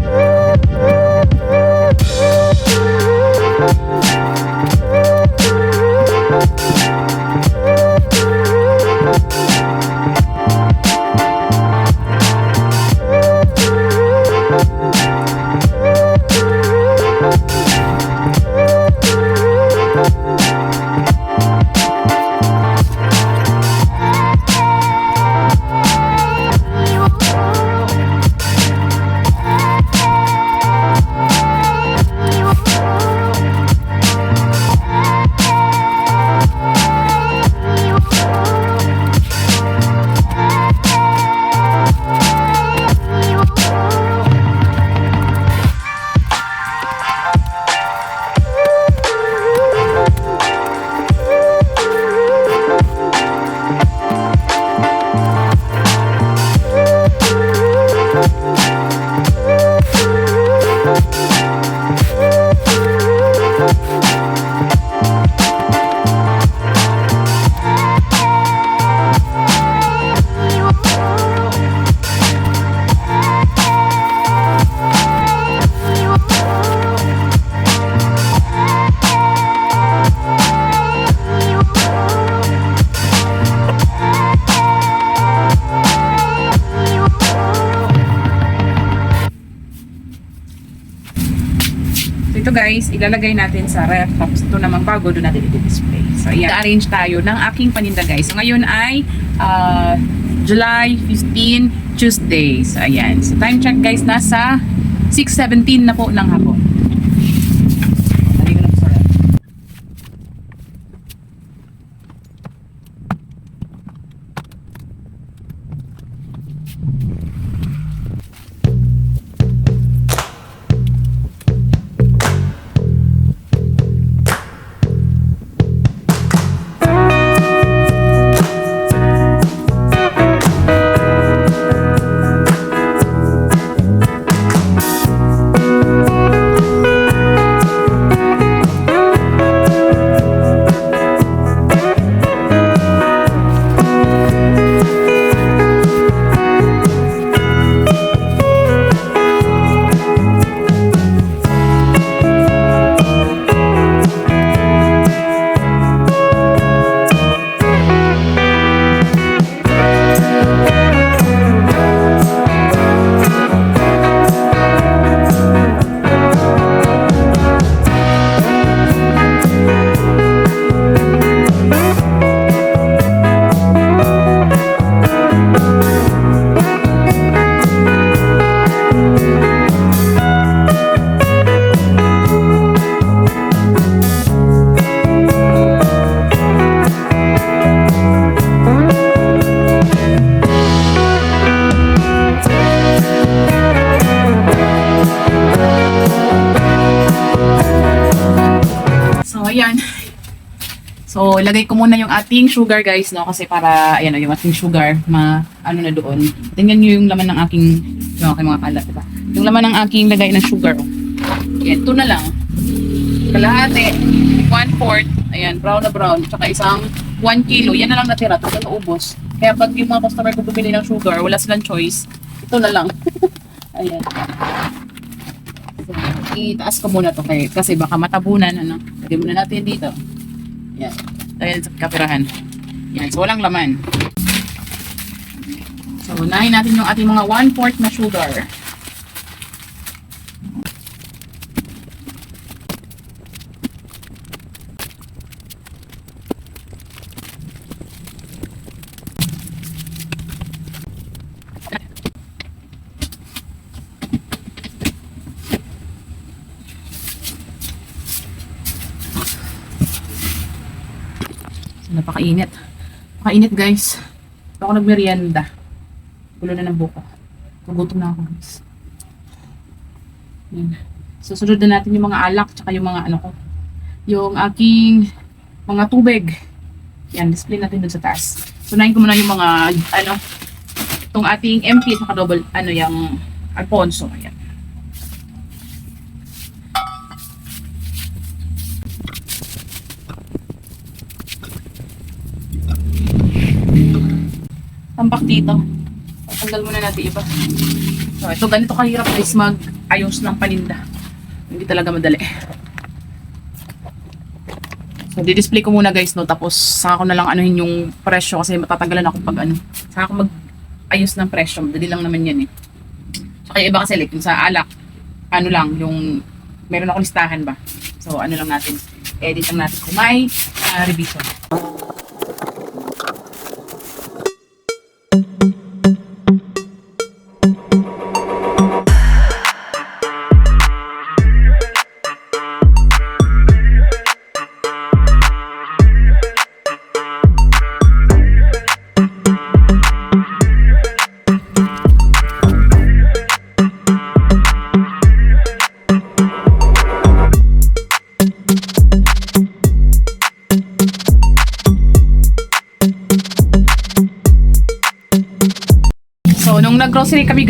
So guys, ilalagay natin sa ref. Tapos ito naman bago, doon natin i-display. So ayan, arrange tayo ng aking paninda guys. So ngayon ay ah, July 15, Tuesday. So ayan. So time check guys, nasa 6.17 na po ng hapon. Ayan. So, ilagay ko muna yung ating sugar, guys, no? Kasi para, ayan, yung ating sugar, ma, ano na doon. Tingnan nyo yung laman ng aking, yung aking mga kalat, diba? Yung laman ng aking lagay ng sugar, oh. Ayan, ito na lang. Kalahati, one fourth, ayan, brown na brown, tsaka isang 1 kilo, yan na lang natira, ito na ubos. Kaya pag yung mga customer ko bumili ng sugar, wala silang choice, ito na lang. ayan. So, itaas ko muna to kay, kasi baka matabunan, ano. Lagyan muna natin dito. Yan. Dahil sa kapirahan. Yan. So, walang laman. So, unahin natin yung ating mga 1-4 na sugar. So, napakainit. Napakainit, guys. Ito ako nagmerienda. Gulo na ng buko. Gugutom na ako, guys. Yan. Susunod na natin yung mga alak, tsaka yung mga ano ko. Yung aking mga tubig. Yan, display natin dun sa taas. Sunahin ko muna yung mga, ano, itong ating MP, tsaka double, ano, yung Alfonso. Ayan. Tambak dito. Tanggal muna natin iba. So, ito ganito kahirap guys mag ayos ng paninda. Hindi talaga madali. So, di-display ko muna guys, no? Tapos, saka ko na lang anuhin yung presyo kasi matatagalan ako pag ano. Saka ko mag-ayos ng presyo. Madali lang naman yan eh. Tsaka yung iba kasi like, yung sa alak, ano lang, yung meron ako listahan ba. So, ano lang natin, edit lang natin kung may ah, revision.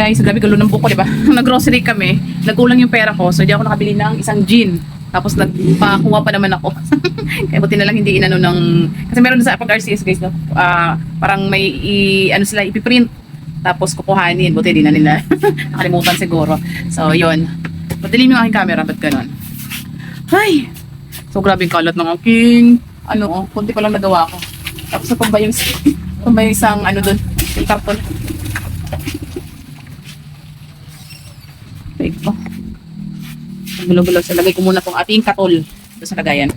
Guys, grabe gulo ng buko, di ba? Nag-grocery kami, nagkulang yung pera ko. So, di ako nakabili ng isang gin. Tapos nagpakuha pa naman ako. Kaya buti na lang hindi inano ng... Kasi meron sa pag RCS guys, no? Ah, parang may i, ano sila, ipiprint. Tapos kukuhanin. Buti di na nila. Nakalimutan siguro. So, yun. Padilim yung aking camera. Ba't ganun? Ay! So, grabe yung kalat ng aking... Ano, oh, kunti ko lang nagawa ko. Tapos, na pa ba yung... pa ba yung isang, ano dun? Yung karton. Wait ko. Ang gulo-gulo. So, lagay ko muna tong ating katol sa lagayan.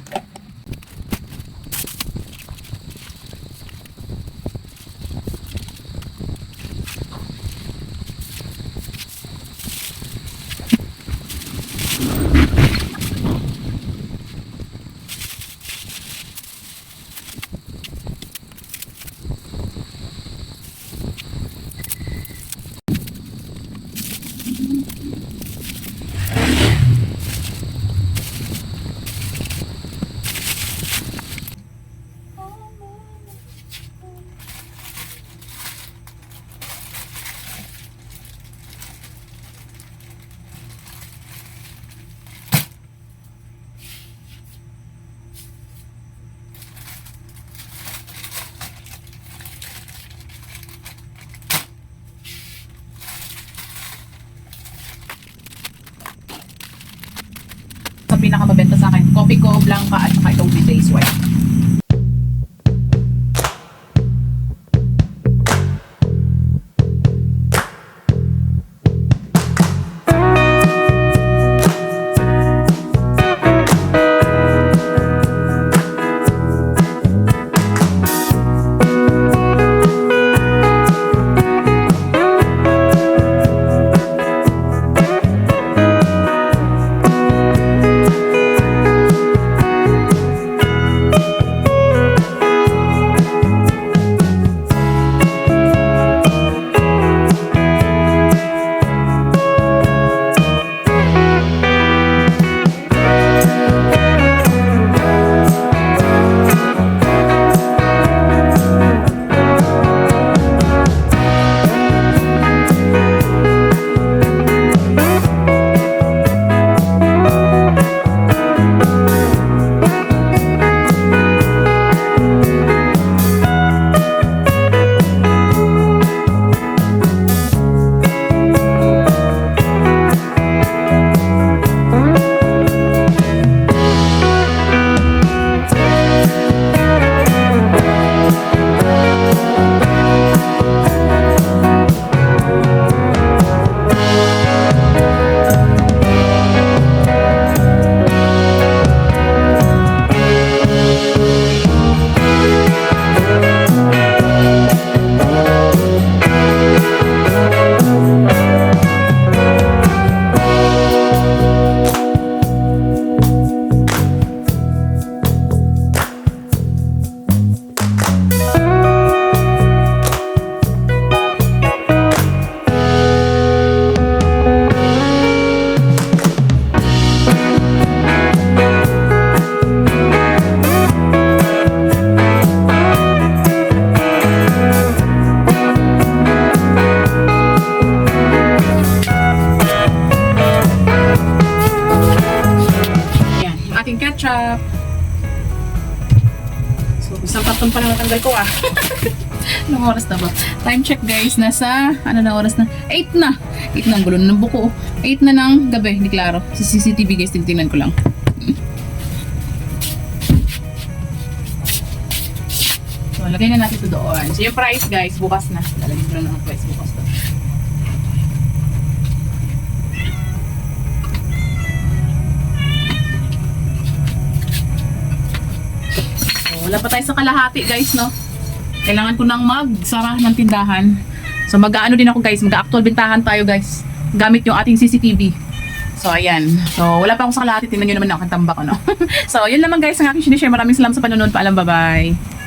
Saka itong natanggal ko ah. Anong oras na ba? Time check guys, nasa, ano na oras na? 8 na. 8 na, ang gulo ng buko. 8 na ng gabi, hindi klaro. Sa CCTV guys, titingnan ko lang. So, lagay na natin ito doon. So, yung price guys, bukas na. Lalagay ko lang ng price bukas doon. Wala pa tayo sa kalahati guys, no? Kailangan ko nang magsara ng tindahan. So, mag-ano din ako guys, mag-actual bintahan tayo guys. Gamit yung ating CCTV. So, ayan. So, wala pa akong sa kalahati. Tingnan nyo naman ako ang tambak, ano? so, yun naman guys ang aking sinishare. Maraming salamat sa panonood. Paalam, bye-bye.